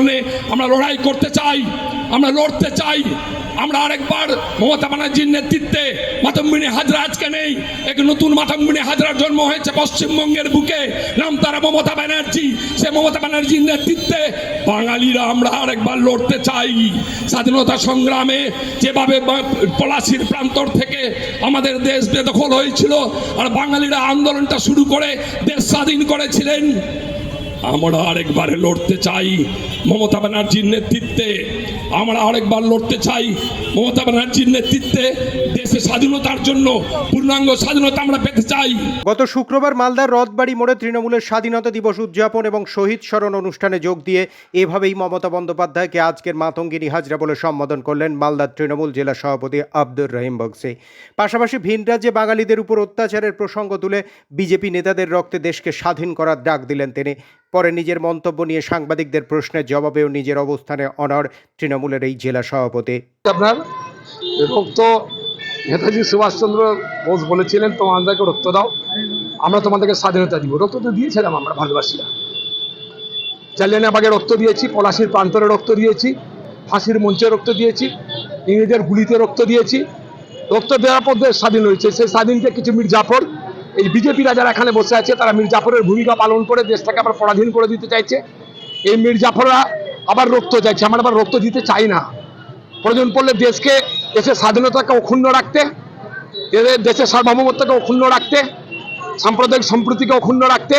আন্দোলনে আমরা লড়াই করতে চাই, আমরা লড়তে চাই। আমরা আরেকবার মমতা ব্যানার্জির নেতৃত্বে মাতম্বিনী হাজরা আজকে নেই। এক নতুন মাতম্বিনী হাজরার জন্ম হয়েছে পশ্চিমবঙ্গের বুকে। নাম তারা মমতা ব্যানার্জি। সে মমতা ব্যানার্জির নেতৃত্বে বাঙালিরা আমরা আরেকবার লড়তে চাই। স্বাধীনতা সংগ্রামে যেভাবে পলাশির প্রান্তর থেকে আমাদের দেশ বেদখল হয়েছিল, আর বাঙালিরা আন্দোলনটা শুরু করে দেশ স্বাধীন করেছিলেন। আমরা আরেকবারে লড়তে চাই। মমতা ব্যানার্জির নেতৃত্বে আমরা আরেকবার লড়তে চাই। মমতা ব্যানার্জির নেতৃত্বে দেশের স্বাধীনতার জন্য, পূর্ণাঙ্গ স্বাধীনতা আমরা পেতে চাই। গত শুক্রবার মালদার রথবাড়ি মোড়ে তৃণমূলের স্বাধীনতা দিবস উদযাপন এবং শহীদ স্মরণ অনুষ্ঠানে যোগ দিয়ে এভাবেই মমতা বন্দ্যোপাধ্যায়কে আজকের মাতঙ্গিনী হাজরা বলে সম্বোধন করলেন মালদার তৃণমূল জেলা সভাপতি আব্দুর রহিম বক্সি। পাশাপাশি ভিন রাজ্যে বাঙালিদের উপর অত্যাচারের প্রসঙ্গ তুলে বিজেপি নেতাদের রক্তে দেশকে স্বাধীন করার ডাক দিলেন তিনি। পরে নিজের মন্তব্য নিয়ে সাংবাদিকদের প্রশ্নের জবাবেও নিজের অবস্থানে অনড় তৃণমূলের এই জেলা সভাপতি। আপনার রক্ত নেতাজি সুভাষচন্দ্র বোস বলেছিলেন তোমাদেরকে রক্ত দাও, আমরা তোমাদেরকে স্বাধীনতা দিব। রক্ত তো দিয়েছিলাম আমরা ভারতবাসীরা। জালিয়ানাবাগে রক্ত দিয়েছি, পলাশির প্রান্তরে রক্ত দিয়েছি, ফাঁসির মঞ্চে রক্ত দিয়েছি, ইংরেজের গুলিতে রক্ত দিয়েছি। রক্ত দেওয়ার পর স্বাধীন হয়েছে, সেই স্বাধীনকে কিছু মীর জাফর এই বিজেপিরা যারা এখানে বসে আছে, তারা মির্জাফরের ভূমিকা পালন করে, দেশটাকে আবার পরাধীন করে দিতে চাইছে। এই মির্জাফররা আবার রক্ত চাইছে, আমরা আবার রক্ত দিতে চাই না। প্রয়োজন পড়লে দেশকে, দেশের স্বাধীনতাকে অক্ষুণ্ণ রাখতে, এদের দেশের সার্বভৌমত্বকে অক্ষুণ্ণ রাখতে, সাম্প্রদায়িক সম্প্রীতিকে অক্ষুণ্ণ রাখতে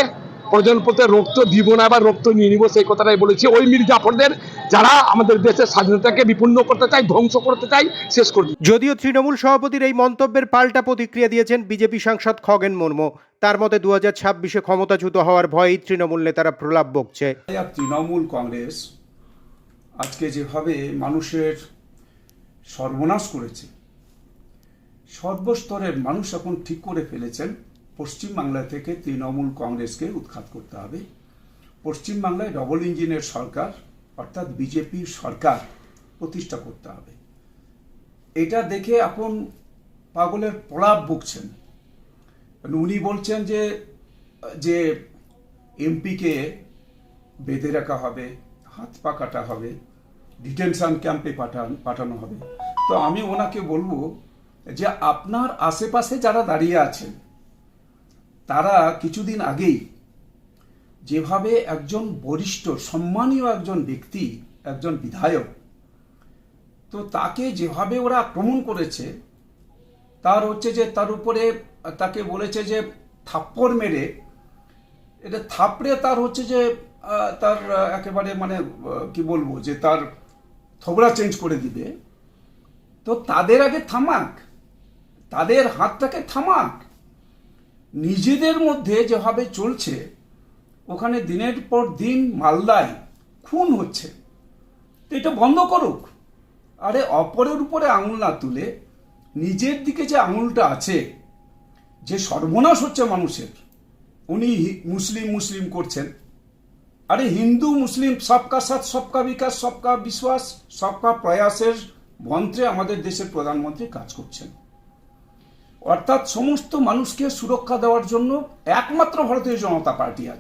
প্রয়োজন পড়তে রক্ত দিব না এবার রক্ত নিয়ে নিব সেই কথাটাই বলেছি। ওই মীর জাফরদের যারা আমাদের দেশের স্বাধীনতাকে বিপন্ন করতে চায় ধ্বংস করতে চায় শেষ করে যদিও তৃণমূল সভাপতির এই মন্তব্যের পাল্টা প্রতিক্রিয়া দিয়েছেন বিজেপি সাংসদ খগেন মুর্মু। তার মতে দু হাজার ছাব্বিশে ক্ষমতাচ্যুত হওয়ার ভয়েই তৃণমূল নেতারা প্রলাপ বকছে। তৃণমূল কংগ্রেস আজকে যেভাবে মানুষের সর্বনাশ করেছে সর্বস্তরের মানুষ এখন ঠিক করে ফেলেছেন। পশ্চিমবাংলা থেকে তৃণমূল কংগ্রেসকে উৎখাত করতে হবে। পশ্চিমবাংলায় ডবল ইঞ্জিনের সরকার, অর্থাৎ বিজেপির সরকার প্রতিষ্ঠা করতে হবে। এটা দেখে এখন পাগলের প্রলাপ বকছেন মানে উনি বলছেন যে যে এমপিকে বেঁধে রাখা হবে, হাত পা কাটা হবে, ডিটেনশন ক্যাম্পে পাঠান, পাঠানো হবে। তো আমি ওনাকে বলব যে আপনার আশেপাশে যারা দাঁড়িয়ে আছেন তারা কিছুদিন আগেই যেভাবে একজন বরিষ্ঠ, সম্মানীয় একজন ব্যক্তি, একজন বিধায়ক, তো তাকে যেভাবে ওরা আক্রমণ করেছে, তার হচ্ছে যে তার উপরে তাকে বলেছে যে থাপ্পড় মেরে, এটা থাপড়ে তার হচ্ছে যে তার একেবারে মানে কি বলব যে তার থবড়া চেঞ্জ করে দিবে। তো তাদের আগে থামাক, তাদের হাতটাকে থামাক। নিজেদের মধ্যে যেভাবে চলছে, ওখানে দিনের পর দিন মালদায় খুন হচ্ছে। তো এটা বন্ধ করুক। আরে অপরের উপরে আঙুল না তুলে নিজের দিকে যে আঙুলটা আছে, যে সর্বনাশ হচ্ছে মানুষের, উনি মুসলিম মুসলিম করছেন। আরে হিন্দু, মুসলিম, সবকা সাথ, সবকা বিকাশ, সবকা বিশ্বাস, সবকা প্রয়াসের মন্ত্রে আমাদের দেশের প্রধানমন্ত্রী কাজ করছেন। অর্থাৎ সমস্ত মানুষকে সুরক্ষা দেওয়ার জন্য একমাত্র ভারতীয় জনতা পার্টি আছে।